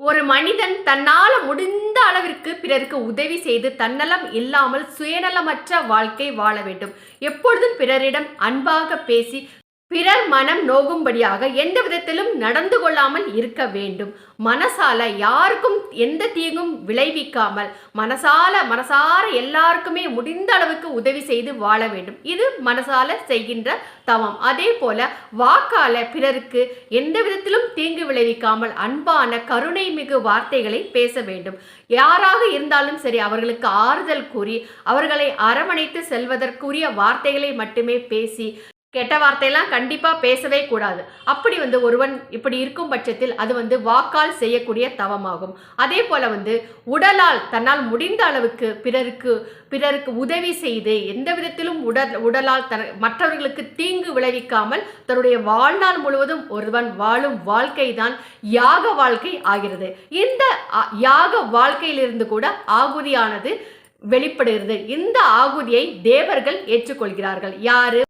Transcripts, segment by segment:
ஒரு மனிதன் தன்னால முடிந்த அளவிற்கு பிறருக்கு உதவி செய்து தன்னலம் இல்லாமல் சுயநலமற்ற வாழ்க்கை வாழ வேண்டும். எப்பொழுதும் பிறரிடம் அன்பாக பேசி பிறர் மனம் நோகும்படியாக எந்த விதத்திலும் நடந்து கொள்ளாமல் இருக்க வேண்டும். மனசால யாருக்கும் எந்த தீங்கும் விளைவிக்காமல் மனசால மனசார எல்லாருக்குமே முடிந்த அளவுக்கு உதவி செய்து வாழ வேண்டும். இது மனசால செய்கின்ற தவம். அதே போல வாக்கால பிறருக்கு எந்த விதத்திலும் தீங்கு விளைவிக்காமல் அன்பான கருணை மிகு வார்த்தைகளை பேச வேண்டும். யாராக இருந்தாலும் சரி அவர்களுக்கு ஆறுதல் கூறி அவர்களை அரவணைத்து செல்வதற்குரிய வார்த்தைகளை மட்டுமே பேசி கெட்ட வார்த்தையெல்லாம் கண்டிப்பாக பேசவே கூடாது. அப்படி வந்து ஒருவன் இப்படி இருக்கும் பட்சத்தில் அது வந்து வாக்கால் செய்யக்கூடிய தவமாகும். அதே போல் வந்து உடலால் தன்னால் முடிந்த அளவுக்கு பிறருக்கு பிறருக்கு உதவி செய்து எந்த விதத்திலும் உடல் உடலால் தன் மற்றவர்களுக்கு தீங்கு விளைவிக்காமல் தன்னுடைய வாழ்நாள் முழுவதும் ஒருவன் வாழும் வாழ்க்கை தான் யாக வாழ்க்கை ஆகிறது. இந்த யாக வாழ்க்கையிலிருந்து கூட ஆகுதியானது வெளிப்படுகிறது. இந்த ஆகுதியை தேவர்கள் ஏற்றுக்கொள்கிறார்கள். யாரு?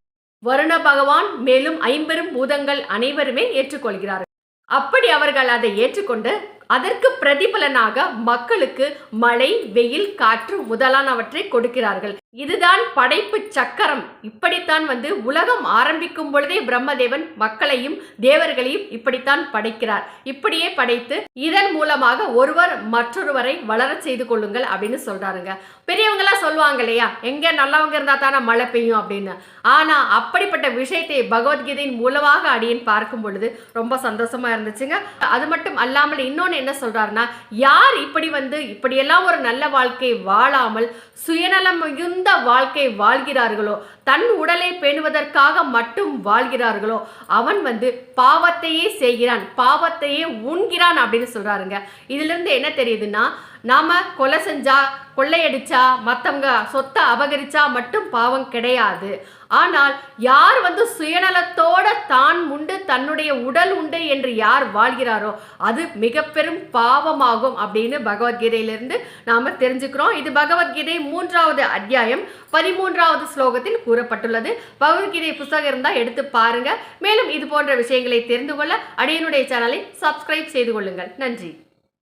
வருண பகவான் மேலும் ஐம்பெரும் பூதங்கள் அனைவருமே ஏற்றுக்கொள்கிறார்கள். அப்படி அவர்கள் அதை ஏற்றுக்கொண்டு அதற்கு பிரதிபலனாக மக்களுக்கு மழை வெயில் காற்று முதலானவற்றை கொடுக்கிறார்கள். இதுதான் படைப்பு சக்கரம். இப்படித்தான் வந்து உலகம் ஆரம்பிக்கும் பொழுதே பிரம்மதேவன் மக்களையும் தேவர்களையும் இப்படித்தான் படைக்கிறார். இப்படியே படைத்து இதன் மூலமாக ஒருவர் மற்றொருவரை வளர செய்து கொள்ளுங்கள் அப்படின்னு சொல்றாருங்க. பெரியவங்களாம் சொல்லுவாங்க இல்லையா? எங்க நல்லவங்க இருந்தா தானே மழை பெய்யும் அப்படின்னு. ஆனா அப்படிப்பட்ட விஷயத்தை பகவத்கீதையின் மூலமாக அடியேன் பார்க்கும் பொழுது ரொம்ப சந்தோஷமா இருந்துச்சுங்க. அது மட்டும் அல்லாமல் இன்னொன்று என்ன சொல்றாருன்னா யார் இப்படி வந்து இப்படியெல்லாம் ஒரு நல்ல வாழ்க்கை வாழாமல் சுயநலம் மிகுந்த வாழ்க்கை வாழ்கிறார்களோ தன் உடலை பேணுவதற்காக மட்டும் வாழ்கிறார்களோ அவன் வந்து பாவத்தையே செய்கிறான் பாவத்தையே உண்கிறான் அப்படின்னு சொல்றாருங்க. இதுல இருந்து என்ன தெரியுதுன்னா நாம கொலை செஞ்சா கொள்ளையடிச்சா மற்றவங்க சொத்தை அபகரிச்சா மட்டும் பாவம் கிடையாது. ஆனால் யார் வந்து சுயநலத்தோட தான் உண்டு தன்னுடைய உடல் உண்டு என்று யார் வாழ்கிறாரோ அது மிக பெரும் பாவமாகும் அப்படின்னு பகவத்கீதையிலிருந்து நாம தெரிஞ்சுக்கிறோம். இது பகவத்கீதை மூன்றாவது அத்தியாயம் பதிமூன்றாவது ஸ்லோகத்தில் கூறப்பட்டுள்ளது. பகவத்கீதை புத்தகம் இருந்தால் எடுத்து பாருங்க. மேலும் இது போன்ற விஷயங்களை தெரிந்து கொள்ள அடியனுடைய சேனலை சப்ஸ்கிரைப் செய்து கொள்ளுங்கள். நன்றி.